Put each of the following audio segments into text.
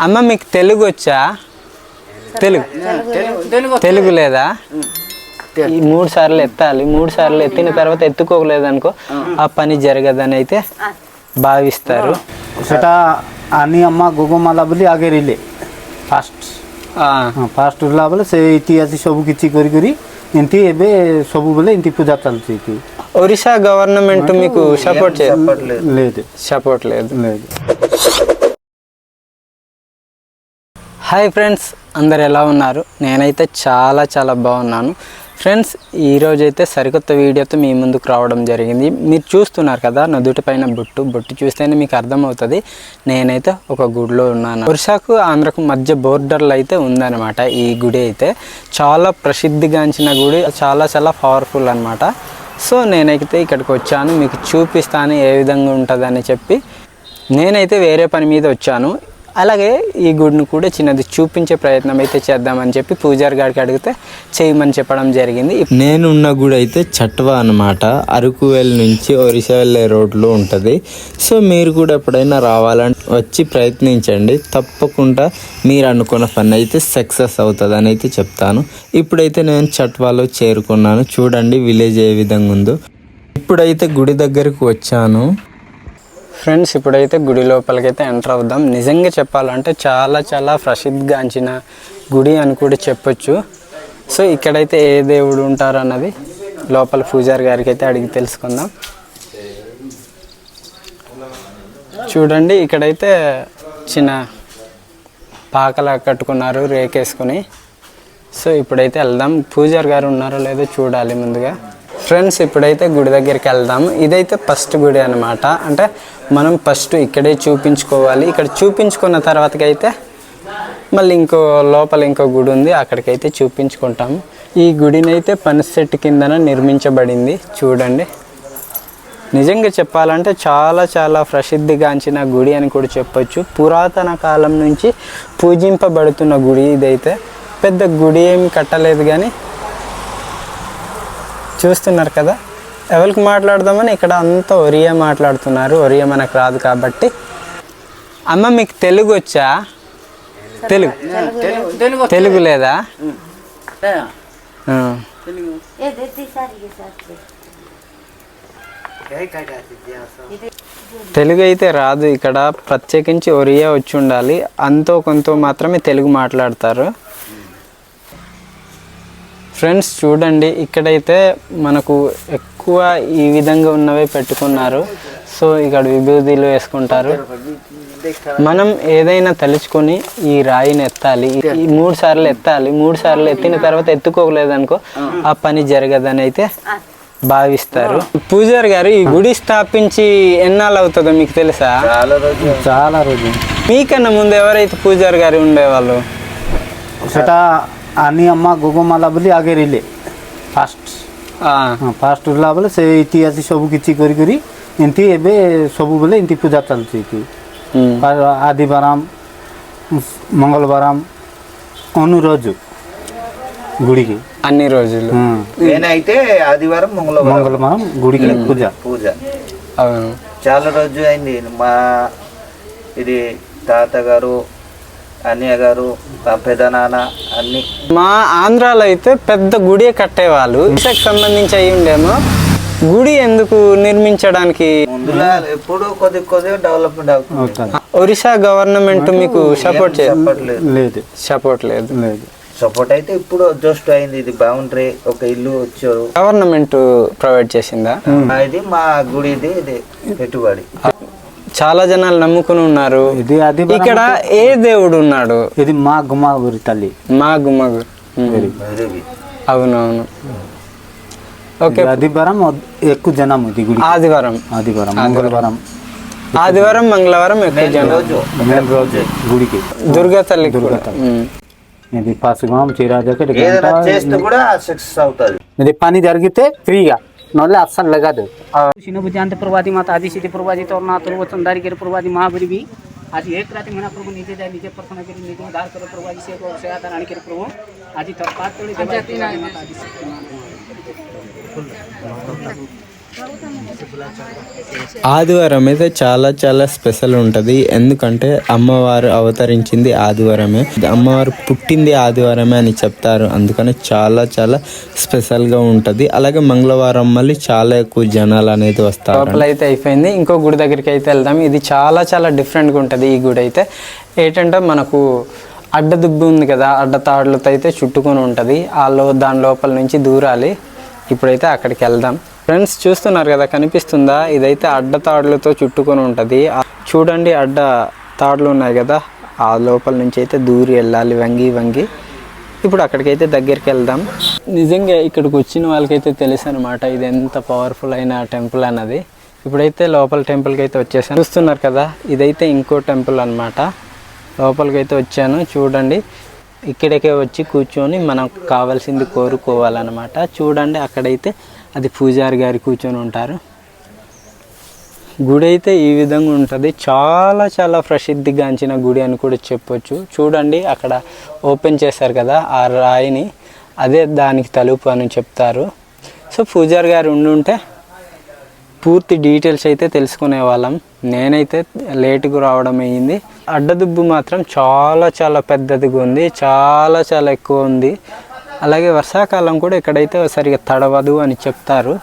అమ్మ మీకు తెలుగు వచ్చా తెలుగు తెలుగు లేదా ఈ మూడు సార్లు ఎత్తాలి మూడు సార్లు ఎత్తిన తర్వాత ఎత్తుకోలేదు అనుకో ఆ పని జరగదని అయితే భావిస్తారు সেটা আনি আমা গোগমালা বলি আগে রিলে ফার্স্ট ఆ, ফার্স্ট উঠলা বলে সে ইতি আছি সবু কিছু করি করি এমতি এবে সবু বলে এমতি পূজা চালছে ইতি ఒరిస్సా గవర్నమెంట్ మీకు సపోర్ట్ చే లేదు సపోర్ట్ లేదు లేదు హాయ్ ఫ్రెండ్స్ అందరు ఎలా ఉన్నారు? నేనైతే చాలా చాలా బాగున్నాను. ఫ్రెండ్స్ ఈరోజైతే సరికొత్త వీడియోతో మీ ముందుకు రావడం జరిగింది. మీరు చూస్తున్నారు కదా నా పైన బొట్టు. బొట్టు చూస్తేనే మీకు అర్థమవుతుంది. నేనైతే ఒక గుడిలో ఉన్నాను. వర్షాకు ఆంధ్రకు మధ్య బోర్డర్లో అయితే ఉందన్నమాట ఈ గుడి అయితే. చాలా ప్రసిద్ధిగాంచిన గుడి. చాలా చాలా పవర్ఫుల్ అనమాట సో నేనైతే ఇక్కడికి వచ్చాను. మీకు చూపిస్తాను ఏ విధంగా ఉంటుందని చెప్పి. నేనైతే వేరే పని మీద వచ్చాను. అలాగే ఈ గుడిని కూడా చిన్నది చూపించే ప్రయత్నం అయితే చేద్దామని చెప్పి పూజారి గారికి అడిగితే చేయమని చెప్పడం జరిగింది. నేనున్న గుడి అయితే చట్వా అనమాట అరకువేల్ నుంచి ఒరిస్సా వెళ్ళే రోడ్లో ఉంటుంది. సో మీరు కూడా ఎప్పుడైనా రావాలంటే వచ్చి ప్రయత్నించండి. తప్పకుండా మీరు అనుకున్న పని అయితే సక్సెస్ అవుతుంది అని అయితే చెప్తాను. ఇప్పుడైతే నేను చట్వాలో చేరుకున్నాను. చూడండి విలేజ్ ఏ విధంగా ఉందో ఇప్పుడైతే గుడి దగ్గరకు వచ్చాను. ఫ్రెండ్స్ ఇప్పుడైతే గుడి లోపలికైతే ఎంటర్ అవుదాం. నిజంగా చెప్పాలంటే చాలా చాలా ప్రసిద్ధిగాంచిన గుడి అని కూడా చెప్పొచ్చు. సో ఇక్కడైతే ఏ దేవుడు ఉంటారు అన్నది లోపల పూజారి గారికి అయితే అడిగి తెలుసుకుందాం. చూడండి ఇక్కడైతే చిన్న పాకలా కట్టుకున్నారు రేకేసుకుని. సో ఇప్పుడైతే వెళ్దాం. పూజారి గారు ఉన్నారో లేదో చూడాలి ముందుగా. ఫ్రెండ్స్ ఇప్పుడైతే గుడి దగ్గరికి వెళ్దాం ఇదైతే ఫస్ట్ గుడి అనమాట అంటే మనం ఫస్ట్ ఇక్కడే చూపించుకోవాలి. ఇక్కడ చూపించుకున్న తర్వాతకైతే అయితే మళ్ళీ ఇంకో లోపల ఇంకో గుడి ఉంది. అక్కడికైతే చూపించుకుంటాము. ఈ గుడినైతే అయితే పనిసెట్టు కిందన నిర్మించబడింది. చూడండి. నిజంగా చెప్పాలంటే చాలా చాలా ప్రసిద్ధిగాంచిన గుడి అని కూడా చెప్పొచ్చు. పురాతన కాలం నుంచి పూజింపబడుతున్న గుడి ఇదైతే. పెద్ద గుడి ఏమి కట్టలేదు కానీ చూస్తున్నారు కదా ఎవరికి మాట్లాడదామని ఇక్కడ అంతా ఒరియా మాట్లాడుతున్నారు. ఒరియా మనకు రాదు కాబట్టి. అమ్మ మీకు తెలుగు వచ్చా? తెలుగు. తెలుగు. లేదా. తెలుగు అయితే రాదు. ఇక్కడ ప్రత్యేకించి ఒరియా వచ్చి ఉండాలి. అంతో కొంత మాత్రమే తెలుగు మాట్లాడతారు. ఫ్రెండ్స్ చూడండి ఇక్కడైతే మనకు ఎక్కువ ఈ విధంగా ఉన్నవే పెట్టుకున్నారు. సో ఇక్కడ విభూతిలు వేసుకుంటారు. మనం ఏదైనా తలుచుకొని ఈ రాయిని ఎత్తాలి. ఈ మూడు సార్లు ఎత్తాలి. మూడు సార్లు ఎత్తిన తర్వాత ఎత్తుకోలేదనుకో ఆ పని జరగదని అయితే భావిస్తారు. పూజారి గారు ఈ గుడి స్థాపించి ఎన్నాళ్ళు అవుతుందో మీకు తెలుసా? చాలా రోజు మీకన్నా ముందు ఎవరైతే పూజారి గారు ఉండేవాళ్ళు? ଆନି ଅମା ଗୋଗମାଲା ବୋଲି ଆଗେ ରହିଲେ ଫାଷ୍ଟ ଫାଷ୍ଟ उरला बोले से इति ସବୁ କିଛି କରି କରି ଏମିତି ଏବେ ସବୁବେଳେ ଏମିତି ପୂଜା ଚାଲିଛି ଏଠି ଆଦିବାରାମ ମଙ୍ଗଳବାରାମ ଅନୁରୋଜ గుడికి అన్ని రోజులు నేనైతే ఆదివారం మంగళవారం మంగళవారం గుడికి పూజ పూజ అవును చాలా రోజు అయింది మా ఇది తాతగారు అన్నయ్య గారు మా పెదనాన్న అన్ని. మా ఆంధ్రాలో అయితే పెద్ద గుడి కట్టేవాళ్ళు. ఇసకు సంబంధించి అయి ఉండేమో. గుడి ఎందుకు నిర్మించడానికి? ముందులా ఎప్పుడు కొద్ది కొద్దిగా డెవలప్మెంట్ అవుతుంది. ఒరిస్సా గవర్నమెంట్ మీకు సపోర్ట్ లేదు. సపోర్ట్ లేదు. లేదు. సపోర్ట్ అయితే ఇప్పుడు జస్ట్ అయింది. ఇది బౌండరీ ఒక ఇల్లు వచ్చారు. గవర్నమెంట్ ప్రొవైడ్ చేసిందా? ఇది మా గుడిది ఇది పెట్టుబడి. చాలా జనాలు నమ్ముకుని ఉన్నారు. ఇది అది ఇక్కడ ఏ దేవుడు ఉన్నాడు? ఇది మా గుమ్మగురి తల్లి. మా గుమ్మగు భైరవి. అవునవును. ఓకే. ఆదివారం ఎక్కువ జనం ఇది గుడి ఆదివారం. ఆదివారం మంగళవారం. ఆదివారం మంగళవారం ఎక్కువ జనం. రోజు. మెయిన్ రోజు గుడికి. దుర్గా తల్లి దుర్గా తల్లి. ఇది పసుగం చిరాజకి ఏదైనా చేస్తే కూడా సక్సెస్ అవుతుంది. ఇది పని జరిగితే ఫ్రీగా নহলে আসান লাগা দেব शिनोबुजी अंत प्रवादी माता आदि सिद्धि प्रवादी तौर ना तुर्व चंदारी गिर प्रवादी महाबरी भी आज एक रात मना प्रभु निजे जाए निजे प्रसन्न करी निजे उद्धार करो प्रभु से को से आधार आणी करी प्रभु आज तक पात तोड़ी देवा माता आदि ఆదివారం అయితే చాలా చాలా స్పెషల్ ఉంటుంది. ఎందుకంటే అమ్మవారు అవతరించింది ఆదివారమే. అమ్మవారు పుట్టింది ఆదివారమే అని చెప్తారు. అందుకని చాలా చాలా స్పెషల్గా ఉంటుంది. అలాగే మంగళవారం మళ్ళీ చాలా ఎక్కువ జనాలు అనేది వస్తారు. లోపల అయితే అయిపోయింది. ఇంకో గుడి దగ్గరికి అయితే వెళ్దాం. ఇది చాలా చాలా డిఫరెంట్గా ఉంటుంది ఈ గుడి అయితే. ఏంటంటే మనకు అడ్డదుబ్బు ఉంది కదా అడ్డతాడులతో అయితే చుట్టుకొని ఉంటుంది. ఆ లో దాని లోపల నుంచి దూరాలి. ఇప్పుడైతే అక్కడికి వెళ్దాం. ఫ్రెండ్స్ చూస్తున్నారు కదా కనిపిస్తుందా? ఇదైతే అడ్డ తాడులతో చుట్టుకొని ఉంటుంది. చూడండి అడ్డ తాడులు ఉన్నాయి కదా ఆ లోపల నుంచి అయితే దూరి వెళ్ళాలి వంగి వంగి. ఇప్పుడు అక్కడికైతే దగ్గరికి వెళ్దాం. నిజంగా ఇక్కడికి వచ్చిన వాళ్ళకైతే తెలుసు అనమాట ఇది ఎంత పవర్ఫుల్ అయిన టెంపుల్ అన్నది. ఇప్పుడైతే లోపల టెంపుల్కి అయితే వచ్చేసాను. చూస్తున్నారు కదా ఇదైతే ఇంకో టెంపుల్ అన్నమాట. లోపలికి అయితే వచ్చాను చూడండి. ఇక్కడికే వచ్చి కూర్చొని మనకు కావాల్సింది కోరుకోవాలన్నమాట. చూడండి అక్కడైతే అది పూజారి గారు కూర్చొని ఉంటారు. గుడి అయితే ఈ విధంగా ఉంటుంది. చాలా చాలా ప్రసిద్ధిగాంచిన గుడి అని కూడా చెప్పొచ్చు. చూడండి అక్కడ ఓపెన్ చేశారు కదా ఆ రాయిని. అదే దానికి తలుపు అని చెప్తారు. సో పూజారి గారు ఉండుంటే పూర్తి డీటెయిల్స్ అయితే తెలుసుకునే వాళ్ళం. నేనైతే లేటుగా రావడం అయ్యింది అడ్డదుబ్బు మాత్రం చాలా చాలా పెద్దదిగా ఉంది. చాలా చాలా ఎక్కువ ఉంది. అలాగే వర్షాకాలం కూడా ఇక్కడైతే సరిగా తడవదు అని చెప్తారు.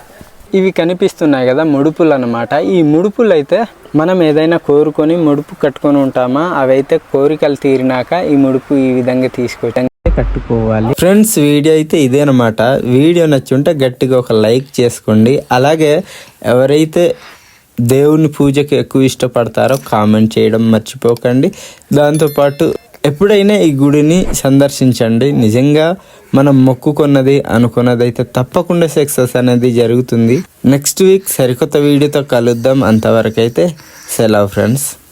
ఇవి కనిపిస్తున్నాయి కదా ముడుపులు అనమాట ఈ ముడుపులు అయితే మనం ఏదైనా కోరుకొని ముడుపు కట్టుకొని ఉంటామా? అవైతే కోరికలు తీరినాక ఈ ముడుపు ఈ విధంగా తీసుకొచ్చి కట్టుకోవాలి. ఫ్రెండ్స్ వీడియో అయితే ఇదేనమాట వీడియో నచ్చుంటే గట్టిగా ఒక లైక్ చేసుకోండి. అలాగే ఎవరైతే దేవుని పూజకు ఎక్కువ ఇష్టపడతారో కామెంట్ చేయడం మర్చిపోకండి. దాంతోపాటు ఎప్పుడైనా ఈ గుడిని సందర్శించండి. నిజంగా మనం మొక్కుకున్నది అనుకున్నది అయితే తప్పకుండా సక్సెస్ అనేది జరుగుతుంది. నెక్స్ట్ వీక్ సరికొత్త వీడియోతో కలుద్దాం. అంతవరకైతే సెలవు ఫ్రెండ్స్